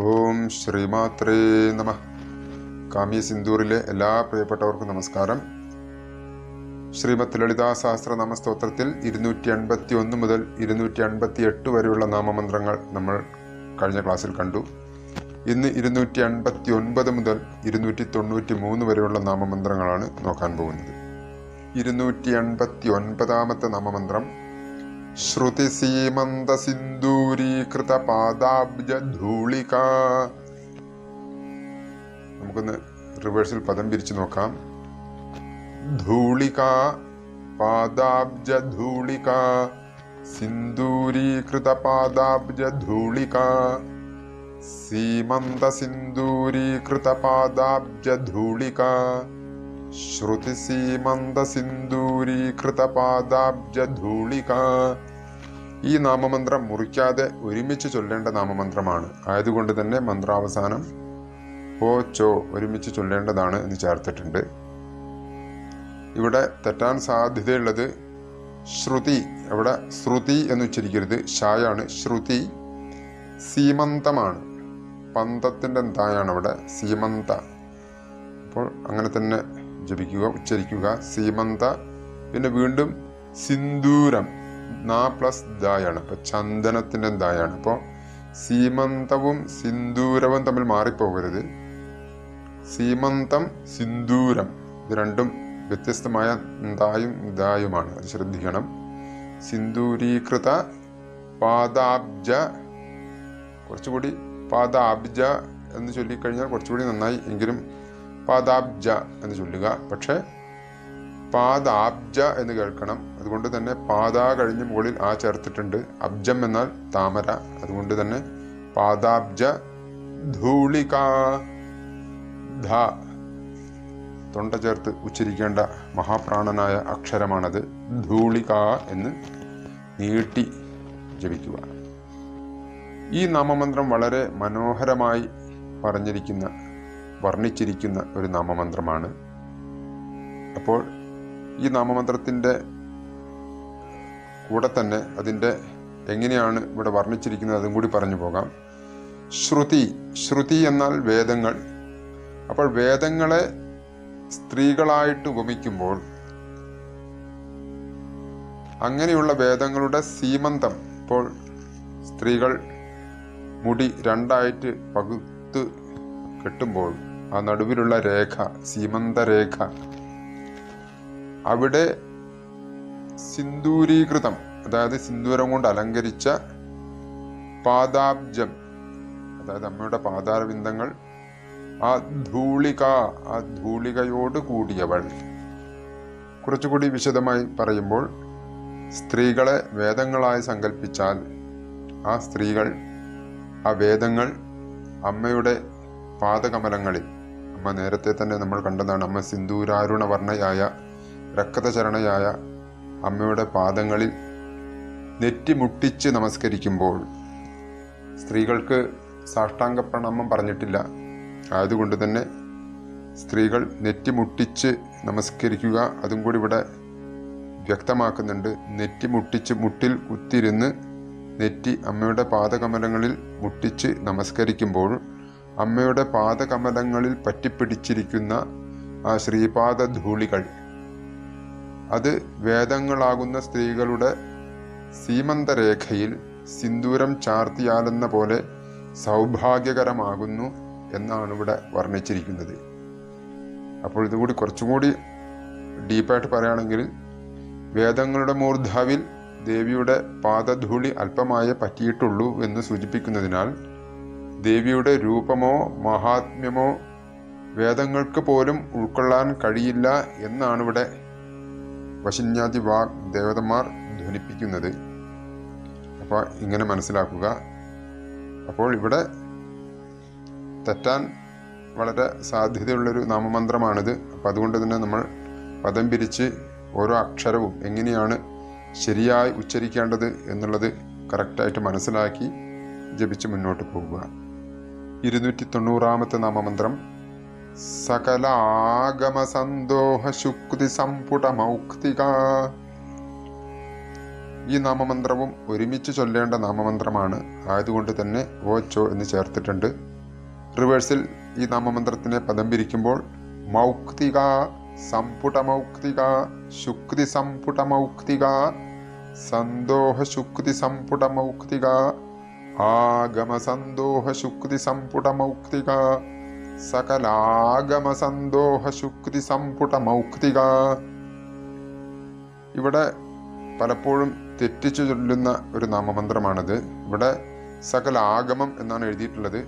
ഓം ശ്രീമാത്രേ നമ. കാമ്യ സിന്ദൂറിലെ എല്ലാ പ്രിയപ്പെട്ടവർക്കും നമസ്കാരം. ശ്രീമത് ലളിതാ സഹസ്രനാമ സ്തോത്രത്തിൽ ഇരുന്നൂറ്റി അൻപത്തി ഒന്ന് മുതൽ ഇരുന്നൂറ്റി അൻപത്തി എട്ട് വരെയുള്ള നാമമന്ത്രങ്ങൾ നമ്മൾ കഴിഞ്ഞ ക്ലാസ്സിൽ കണ്ടു. ഇന്ന് ഇരുന്നൂറ്റി അൻപത്തി ഒൻപത് മുതൽ ഇരുന്നൂറ്റി തൊണ്ണൂറ്റി മൂന്ന് വരെയുള്ള നാമമന്ത്രങ്ങളാണ് നോക്കാൻ പോകുന്നത്. ഇരുന്നൂറ്റി അൻപത്തി ഒൻപതാമത്തെ നാമമന്ത്രം ശ്രുതിസീമന്ത സിന്ദൂരീകൃത പാദാബ്ജ ധൂളിക നമുക്കൊന്ന് റിവേഴ്സിൽ പദം പിരിച്ചു നോക്കാം. ധൂളിക പാദാബ്ജ ധൂളിക സിന്ദൂരീകൃത പാദാബ്ജ ധൂളിക സീമന്ത സിന്ദൂരീകൃത പാദാബ്ജ ധൂളിക ശ്രുതിസീമന്ത സിന്ദൂരീകൃത പാദാബ്ജ ധൂളിക ഈ നാമമന്ത്രം മുറിക്കാതെ ഒരുമിച്ച് ചൊല്ലേണ്ട നാമമന്ത്രമാണ്. ആയതുകൊണ്ട് തന്നെ മന്ത്രാവസാനം ഓ ചോ ഒരുമിച്ച് ചൊല്ലേണ്ടതാണ് എന്ന് ചേർത്തിട്ടുണ്ട്. ഇവിടെ തെറ്റാൻ സാധ്യതയുള്ളത് ശ്രുതി. അവിടെ ശ്രുതി എന്ന് ഉച്ചരിക്കരുത്. ഷായാണ് ശ്രുതി. സീമന്തമാണ്. പന്തത്തിന്റെ തായാണ് അവിടെ? സീമന്ത. അപ്പോൾ അങ്ങനെ തന്നെ ജപിക്കുക ഉച്ചരിക്കുക. സീമന്ത. പിന്നെ വീണ്ടും സിന്ദൂരം. നാ പ്ലസ് ദായാണ്. അപ്പോൾ ചന്ദനത്തിന്റെ ദായാണ്. അപ്പോൾ സീമന്തവും സിന്ദൂരവും തമ്മിൽ മാറിപ്പോകരുത്. സീമന്തം സിന്ദൂരം. ഇത് രണ്ടും വ്യത്യസ്തമായ ദായും ദായുമാണ്. അത് ശ്രദ്ധിക്കണം. സിന്ദൂരീകൃത പാദാബ്ജ. കുറച്ചുകൂടി പാദാബ്ജ എന്ന് ചൊല്ലിക്കഴിഞ്ഞാൽ കുറച്ചുകൂടി നന്നായി. എങ്കിലും പാദാബ്ജ എന്ന് ചൊല്ലുക. പക്ഷേ പാദാബ്ജ എന്ന് കേൾക്കണം. അതുകൊണ്ട് തന്നെ പാത കഴിഞ്ഞ് മുകളിൽ ആ ചേർത്തിട്ടുണ്ട്. അബ്ജം എന്നാൽ താമര. അതുകൊണ്ട് തന്നെ പാദാബ്ജ ധൂളിക ധ. തൊണ്ട ചേർത്ത് ഉച്ചരിക്കേണ്ട മഹാപ്രാണനായ അക്ഷരമാണത്. ധൂളിക എന്ന് നീട്ടി ജപിക്കുക. ഈ നാമമന്ത്രം വളരെ മനോഹരമായി പറഞ്ഞിരിക്കുന്ന വർണിച്ചിരിക്കുന്ന ഒരു നാമമന്ത്രമാണ്. അപ്പോൾ ഈ നാമമന്ത്രത്തിന്റെ കൂടെ തന്നെ അതിന്റെ എങ്ങനെയാണ് ഇവിടെ വർണിച്ചിരിക്കുന്നത് അതും കൂടി പറഞ്ഞു പോകാം. ശ്രുതി ശ്രുതി എന്നാൽ വേദങ്ങൾ. അപ്പോൾ വേദങ്ങളെ സ്ത്രീകളായിട്ട് ഉപമിക്കുമ്പോൾ അങ്ങനെയുള്ള വേദങ്ങളുടെ സീമന്തം ഇപ്പോൾ സ്ത്രീകൾ മുടി രണ്ടായിട്ട് പകുത്ത് കെട്ടുമ്പോൾ ആ നടുവിലുള്ള രേഖ സീമന്ത രേഖ അവിടെ സിന്ദൂരീകൃതം അതായത് സിന്ദൂരം കൊണ്ട് അലങ്കരിച്ച പാദാബ്ജം അതായത് അമ്മയുടെ പാതാരവിന്ദങ്ങൾ ആ ധൂളിക ആ ധൂളികയോട് കൂടിയവൾ. കുറച്ചുകൂടി വിശദമായി പറയുമ്പോൾ സ്ത്രീകളെ വേദങ്ങളായി സങ്കല്പിച്ചാൽ ആ സ്ത്രീകൾ ആ വേദങ്ങൾ അമ്മയുടെ പാദകമലങ്ങളിൽ അമ്മ നേരത്തെ തന്നെ നമ്മൾ കണ്ടതാണ്. അമ്മ സിന്ദൂരാരുണ വർണയായ രക്തചരണയായ അമ്മയുടെ പാദങ്ങളിൽ നെറ്റിമുട്ടിച്ച് നമസ്കരിക്കുമ്പോൾ സ്ത്രീകൾക്ക് സാഷ്ടാംഗ പ്രണാമം പറഞ്ഞിട്ടില്ല. ആയതുകൊണ്ട് തന്നെ സ്ത്രീകൾ നെറ്റിമുട്ടിച്ച് നമസ്കരിക്കുക അതും കൂടി ഇവിടെ വ്യക്തമാക്കുന്നുണ്ട്. നെറ്റിമുട്ടിച്ച് മുട്ടിൽ കുത്തിരുന്ന് നെറ്റി അമ്മയുടെ പാദകമലങ്ങളിൽ മുട്ടിച്ച് നമസ്കരിക്കുമ്പോൾ അമ്മയുടെ പാദകമലങ്ങളിൽ പറ്റിപ്പിടിച്ചിരിക്കുന്ന ആ ശ്രീപാദ ധൂളികൾ അത് വേദങ്ങളാകുന്ന സ്ത്രീകളുടെ സീമന്തരേഖയിൽ സിന്ദൂരം ചാർത്തിയാലെന്ന പോലെ സൗഭാഗ്യകരമാകുന്നു എന്നാണ് ഇവിടെ വർണിച്ചിരിക്കുന്നത്. അപ്പോൾ ഇതുകൂടി കുറച്ചും കൂടി ഡീപ്പായിട്ട് പറയുകയാണെങ്കിൽ വേദങ്ങളുടെ മൂർധാവിൽ ദേവിയുടെ പാദധൂളി അല്പമായേ പറ്റിയിട്ടുള്ളൂ എന്ന് സൂചിപ്പിക്കുന്നതിനാൽ ദേവിയുടെ രൂപമോ മഹാത്മ്യമോ വേദങ്ങൾക്ക് പോലും ഉൾക്കൊള്ളാൻ കഴിയില്ല എന്നാണ് ഇവിടെ വശിന്യാദി വാഗ് ദേവതന്മാർ ധ്വനിപ്പിക്കുന്നത്. അപ്പോൾ ഇങ്ങനെ മനസ്സിലാക്കുക. അപ്പോൾ ഇവിടെ തെറ്റാൻ വളരെ സാധ്യതയുള്ളൊരു നാമമന്ത്രമാണിത്. അപ്പം അതുകൊണ്ട് തന്നെ നമ്മൾ പദം പിരിച്ച് ഓരോ അക്ഷരവും എങ്ങനെയാണ് ശരിയായി ഉച്ചരിക്കേണ്ടത് എന്നുള്ളത് കറക്റ്റായിട്ട് മനസ്സിലാക്കി ജപിച്ച് മുന്നോട്ട് പോകുക. ഇരുന്നൂറ്റി തൊണ്ണൂറാമത്തെ നാമമന്ത്രം. സകല ആഗമ സന്തോഹ ശുക്തി സമ്പുട മൗക്തിക ഈ നാമമന്ത്രവും ഒരുമിച്ച് ചൊല്ലേണ്ട നാമമന്ത്രമാണ്. ആയതുകൊണ്ട് തന്നെ ഓ ചോ എന്ന് ചേർത്തിട്ടുണ്ട്. റിവേഴ്സിൽ ഈ നാമമന്ത്രത്തിനെ പദം പിരിക്കുമ്പോൾ മൗക്തിക സംപുടമൗക്തിക ശുക്തി സംപുടമൗക്തിക സന്തോഹ ശുക്തി സംപുടമൗക്തിക ആഗമ സകലാഗമസന്തോഹശുക്തിസമ്പുടമൗക്തിക സകലാഗമ ഇവിടെ പലപ്പോഴും തെറ്റിച്ചു ചൊല്ലുന്ന ഒരു നാമമന്ത്രമാണിത്. ഇവിടെ സകല ആഗമം എന്നാണ് എഴുതിയിട്ടുള്ളത്.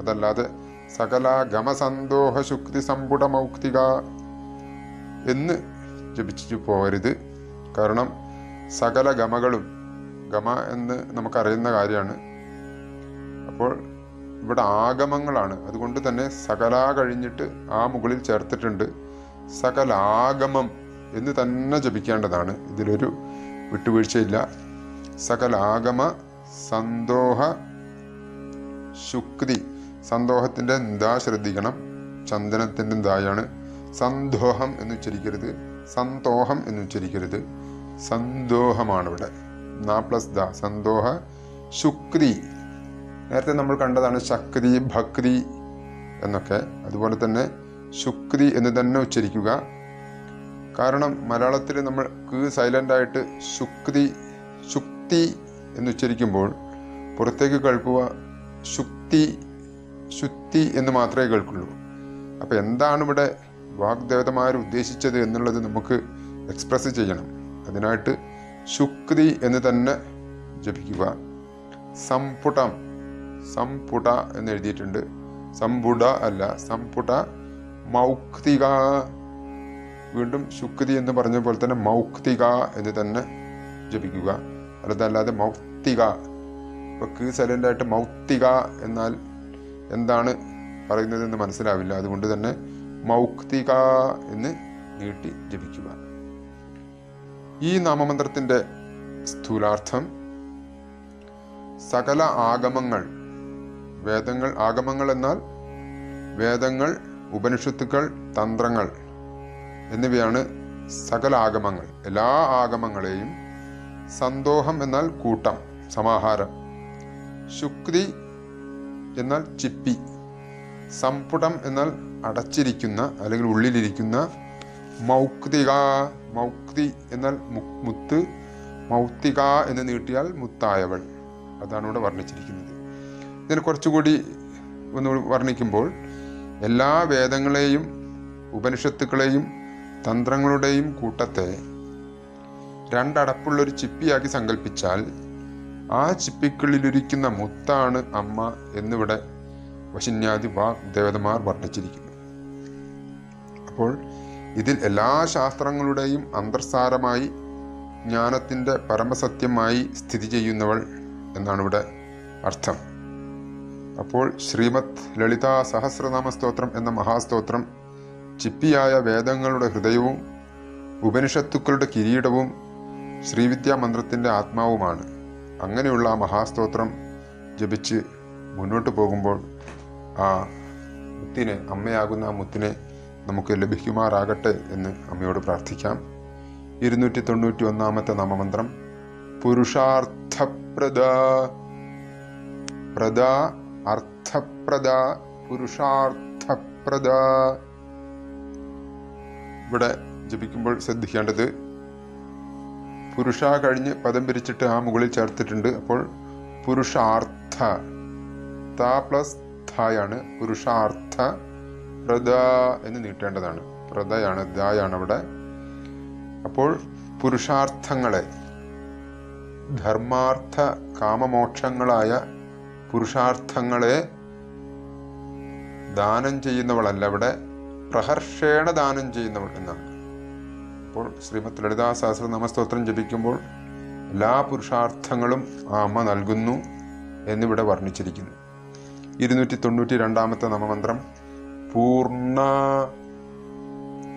അതല്ലാതെ സകല ഗമസന്തോഹ ശുക്തി സമ്പുട മൗക്തിക എന്ന് ജപിച്ചു പോകരുത്. കാരണം സകല ഗമകളും ഗമ എന്ന് നമുക്കറിയുന്ന കാര്യമാണ്. അപ്പോൾ ഇവിടെ ആഗമങ്ങളാണ്. അതുകൊണ്ട് തന്നെ സകല കഴിഞ്ഞിട്ട് ആ മുകളിൽ ചേർത്തിട്ടുണ്ട് സകലാഗമം എന്ന് തന്നെ ജപിക്കേണ്ടതാണ്. ഇതിലൊരു വിട്ടുവീഴ്ചയില്ല. സകലാഗമ സന്തോഹ ശുക്തി. സന്തോഹത്തിന്റെ ദാ ശ്രദ്ധിക്കണം? ചന്ദനത്തിന്റെ ദായാണ് സന്തോഹം എന്ന് ഉച്ചരിക്കരുത്. സന്തോഹം എന്ന് ഉച്ചരിക്കരുത്. സന്തോഹമാണ് ഇവിടെ നാ പ്ലസ് ദ. സന്തോഹ ശുക്തി. നേരത്തെ നമ്മൾ കണ്ടതാണ് ശക്തി ഭക്തി എന്നൊക്കെ. അതുപോലെ തന്നെ ശുക്തി എന്ന് തന്നെ ഉച്ചരിക്കുക. കാരണം മലയാളത്തിൽ നമ്മൾ ക് സൈലന്റായിട്ട് ശുക്തി ശുക്തി എന്ന് ഉച്ചരിക്കുമ്പോൾ പുറത്തേക്ക് കേൾക്കുക ശുക്തി ശുക്തി എന്ന് മാത്രമേ കേൾക്കുള്ളൂ. അപ്പോൾ എന്താണ് ഇവിടെ വാഗ്ദേവതമാർ ഉദ്ദേശിച്ചത് എന്നുള്ളത് നമുക്ക് എക്സ്പ്രസ് ചെയ്യണം. അതിനായിട്ട് ശുക്തി എന്ന് തന്നെ ജപിക്കുക. സംപുടം. സംപുട എന്ന് എഴുതിയിട്ടുണ്ട് സംപുട അല്ല സംപുട മൗക്തിക. വീണ്ടും ശുക്തി എന്ന് പറഞ്ഞ പോലെ തന്നെ മൗക്തിക എന്ന് തന്നെ ജപിക്കുക. അതല്ലാതെ മൗക്തിക. ഇപ്പൊ കീ സൈലന്റായിട്ട് മൗക്തിക എന്നാൽ എന്താണ് പറയുന്നതെന്ന് മനസ്സിലാവില്ല. അതുകൊണ്ട് തന്നെ മൗക്തിക എന്ന് നീട്ടി ജപിക്കുക. ഈ നാമമന്ത്രത്തിന്റെ സ്ഥൂലാർത്ഥം സകല ആഗമങ്ങൾ വേദങ്ങൾ ആഗമങ്ങൾ എന്നാൽ വേദങ്ങൾ ഉപനിഷത്തുക്കൾ തന്ത്രങ്ങൾ എന്നിവയാണ് സകല ആഗമങ്ങൾ. എല്ലാ ആഗമങ്ങളെയും സന്തോഹം എന്നാൽ കൂട്ടം സമാഹാരം. ശുക്തി എന്നാൽ ചിപ്പി. സമ്പുടം എന്നാൽ അടച്ചിരിക്കുന്ന അല്ലെങ്കിൽ ഉള്ളിലിരിക്കുന്ന മൗക്തിക മൗക്തി എന്നാൽ മുത്ത് മൗക്തിക എന്ന് നീട്ടിയാൽ മുത്തായവൾ. അതാണ് ഇവിടെ വർണിച്ചിരിക്കുന്നത്. ഇതിന് കുറച്ചുകൂടി ഒന്ന് വർണിക്കുമ്പോൾ എല്ലാ വേദങ്ങളെയും ഉപനിഷത്തുക്കളെയും തന്ത്രങ്ങളുടെയും കൂട്ടത്തെ രണ്ടടപ്പുള്ളൊരു ചിപ്പിയാക്കി സങ്കല്പിച്ചാൽ ആ ചിപ്പിക്കുള്ളിലിരിക്കുന്ന മുത്താണ് അമ്മ എന്നിവിടെ വശിന്യാദി വാഗ്ദേവതമാർ വർണിച്ചിരിക്കുന്നു. അപ്പോൾ ഇതിൽ എല്ലാ ശാസ്ത്രങ്ങളുടെയും അന്തർസാരമായി ജ്ഞാനത്തിന്റെ പരമസത്യമായി സ്ഥിതി ചെയ്യുന്നവൾ എന്നാണ് ഇവിടെ അർത്ഥം. അപ്പോൾ ശ്രീമത് ലളിതാ സഹസ്രനാമ സ്തോത്രം എന്ന മഹാസ്തോത്രം ചിപ്പിയായ വേദങ്ങളുടെ ഹൃദയവും ഉപനിഷത്തുക്കളുടെ കിരീടവും ശ്രീവിദ്യാ മന്ത്രത്തിന്റെ ആത്മാവുമാണ്. അങ്ങനെയുള്ള ആ മഹാസ്തോത്രം ജപിച്ച് മുന്നോട്ട് പോകുമ്പോൾ ആ മുത്തിനെ അമ്മയാകുന്ന ആ മുത്തിനെ നമുക്ക് ലഭിക്കുമാറാകട്ടെ എന്ന് അമ്മയോട് പ്രാർത്ഥിക്കാം. ഇരുന്നൂറ്റി തൊണ്ണൂറ്റി ഒന്നാമത്തെ നാമമന്ത്രം പുരുഷാർത്ഥപ്രദ പ്രദ അർത്ഥപ്രദ പുരുഷാർത്ഥപ്രദ. ഇവിടെ ജപിക്കുമ്പോൾ ശ്രദ്ധിക്കേണ്ടത് പുരുഷ കഴിഞ്ഞ് പദം പിരിച്ചിട്ട് ആ മുകളിൽ ചേർത്തിട്ടുണ്ട്. അപ്പോൾ പുരുഷാർത്ഥ ത പ്ലസ് ധായാണ് പുരുഷാർത്ഥ പ്രദ എന്ന് നീട്ടേണ്ടതാണ്. പ്രദയാണ് ദായാണ് അവിടെ. അപ്പോൾ പുരുഷാർത്ഥങ്ങളെ ധർമാർത്ഥ കാമമോക്ഷങ്ങളായ പുരുഷാർത്ഥങ്ങളെ ദാനം ചെയ്യുന്നവളല്ല. ഇവിടെ പ്രഹർഷേണ ദാനം ചെയ്യുന്നവൾ എന്നാണ്. അപ്പോൾ ശ്രീമദ് ലളിതാ നമസ്തോത്രം ജപിക്കുമ്പോൾ എല്ലാ പുരുഷാർത്ഥങ്ങളും അമ്മ നൽകുന്നു എന്നിവിടെ വർണിച്ചിരിക്കുന്നു. ഇരുന്നൂറ്റി തൊണ്ണൂറ്റി രണ്ടാമത്തെ നമമന്ത്രം പൂർണ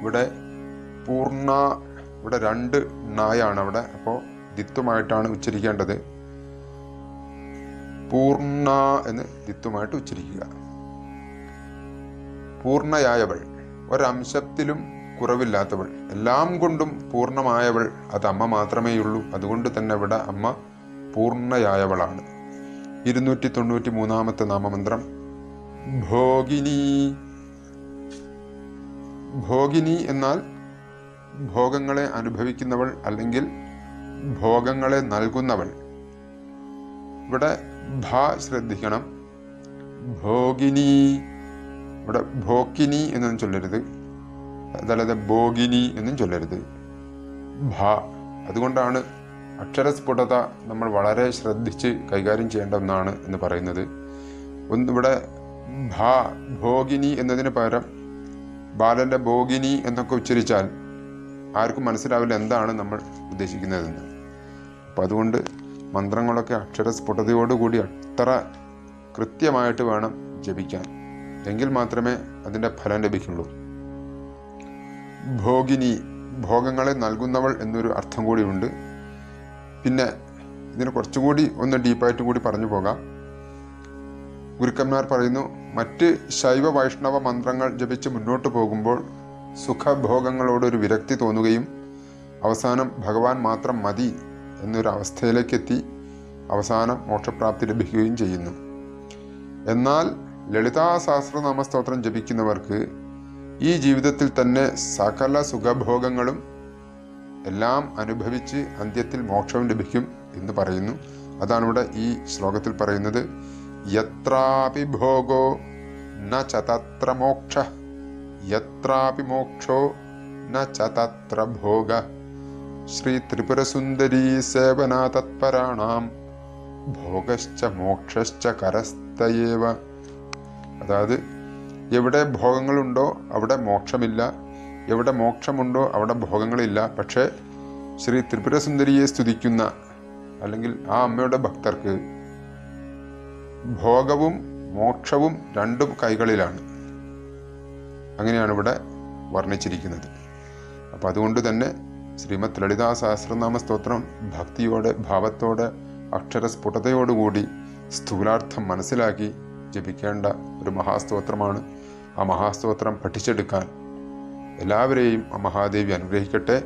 ഇവിടെ പൂർണ ഇവിടെ രണ്ട് നായാണ് അവിടെ. അപ്പോൾ ദിത്വമായിട്ടാണ് ഉച്ചരിക്കേണ്ടത്. പൂർണ എന്ന് ദിത്വമായിട്ട് ഉച്ചരിക്കുക. പൂർണയായവൾ ഒരംശത്തിലും കുറവില്ലാത്തവൾ എല്ലാം കൊണ്ടും പൂർണമായവൾ അത് അമ്മ മാത്രമേ ഉള്ളൂ. അതുകൊണ്ട് തന്നെ ഇവിടെ അമ്മ പൂർണയായവളാണ്. ഇരുന്നൂറ്റി തൊണ്ണൂറ്റി മൂന്നാമത്തെ നാമമന്ത്രം. ഭോഗിനി. ഭോഗിനി എന്നാൽ ഭോഗങ്ങളെ അനുഭവിക്കുന്നവൾ അല്ലെങ്കിൽ ഭോഗങ്ങളെ നൽകുന്നവൾ. ഇവിടെ ഭ ശ്രദ്ധിക്കണം. ഭോഗിനി ഇവിടെ ഭോക്കിനി എന്നൊന്നും ചൊല്ലരുത്. അതല്ലാതെ ഭോഗിനി എന്നും ചൊല്ലരുത്. ഭ അതുകൊണ്ടാണ് അക്ഷരസ്ഫുടത നമ്മൾ വളരെ ശ്രദ്ധിച്ച് കൈകാര്യം ചെയ്യേണ്ട ഒന്നാണ് എന്ന് പറയുന്നത്. ഒന്ന് ഇവിടെ ഭ ഭോഗിനി എന്നതിന് പകരം ബാലന്റെ ഭോഗിനി എന്നൊക്കെ ഉച്ചരിച്ചാൽ ആർക്കും മനസ്സിലാവില്ല എന്താണ് നമ്മൾ ഉദ്ദേശിക്കുന്നതെന്ന്. അപ്പം അതുകൊണ്ട് മന്ത്രങ്ങളൊക്കെ അക്ഷരസ്ഫുടതയോടുകൂടി അത്ര കൃത്യമായിട്ട് വേണം ജപിക്കാൻ. എങ്കിൽ മാത്രമേ അതിന്റെ ഫലം ലഭിക്കുള്ളൂ. ഭോഗിനി ഭോഗങ്ങളെ നൽകുന്നവൾ എന്നൊരു അർത്ഥം കൂടിയുണ്ട് പിന്നെ ഇതിന് കുറച്ചുകൂടി ഒന്ന് ഡീപ്പായിട്ട് കൂടി പറഞ്ഞു പോകാം. ഗുരുക്കന്മാർ പറയുന്നു മറ്റ് ശൈവ വൈഷ്ണവ മന്ത്രങ്ങൾ ജപിച്ച് മുന്നോട്ട് പോകുമ്പോൾ സുഖഭോഗങ്ങളോടൊരു വിരക്തി തോന്നുകയും അവസാനം ഭഗവാൻ മാത്രം മതി എന്നൊരു അവസ്ഥയിലേക്കെത്തി അവസാനം മോക്ഷപ്രാപ്തി ലഭിക്കുകയും ചെയ്യുന്നു. എന്നാൽ ലളിതാ സഹസ്രനാമ സ്തോത്രം ജപിക്കുന്നവർക്ക് ഈ ജീവിതത്തിൽ തന്നെ സകല സുഖഭോഗങ്ങളും എല്ലാം അനുഭവിച്ച് അന്ത്യത്തിൽ മോക്ഷവും ലഭിക്കും എന്ന് പറയുന്നു. അതാണ് ഇവിടെ ഈ ശ്ലോകത്തിൽ പറയുന്നത്. യത്രാപി ഭോഗോ ന ചതത്ര തത്ര മോക്ഷ. യത്രാപി മോക്ഷോ ന ചതത്ര തത്ര ഭോഗ. ശ്രീ ത്രിപുരസുന്ദരീ സേവനാ തത്പരാണാം ഭോഗശ്ച മോക്ഷശ്ച കരസ്തയേവ അതായത് എവിടെ ഭോഗങ്ങളുണ്ടോ അവിടെ മോക്ഷമില്ല. എവിടെ മോക്ഷമുണ്ടോ അവിടെ ഭോഗങ്ങളില്ല. പക്ഷേ ശ്രീ ത്രിപുരസുന്ദരിയെ സ്തുതിക്കുന്ന അല്ലെങ്കിൽ ആ അമ്മയുടെ ഭക്തർക്ക് ഭോഗവും മോക്ഷവും രണ്ടും കൈകളിലാണ്. അങ്ങനെയാണ് ഇവിടെ വർണിച്ചിരിക്കുന്നത്. അപ്പം അതുകൊണ്ട് തന്നെ ശ്രീമദ് ലളിതാ സഹസ്രനാമ സ്തോത്രം ഭക്തിയോടെ ഭാവത്തോടെ അക്ഷരസ്ഫുടതയോടുകൂടി സ്ഥൂലാർത്ഥം മനസ്സിലാക്കി ജപിക്കേണ്ട ഒരു മഹാസ്തോത്രമാണ് ആ മഹാസ്തോത്രം പഠിച്ചെടുക്കാൻ. എല്ലാവരെയും ആ മഹാദേവി അനുഗ്രഹിക്കട്ടെ.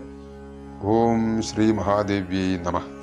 ഓം ശ്രീ മഹാദേവ്യൈ നമഃ.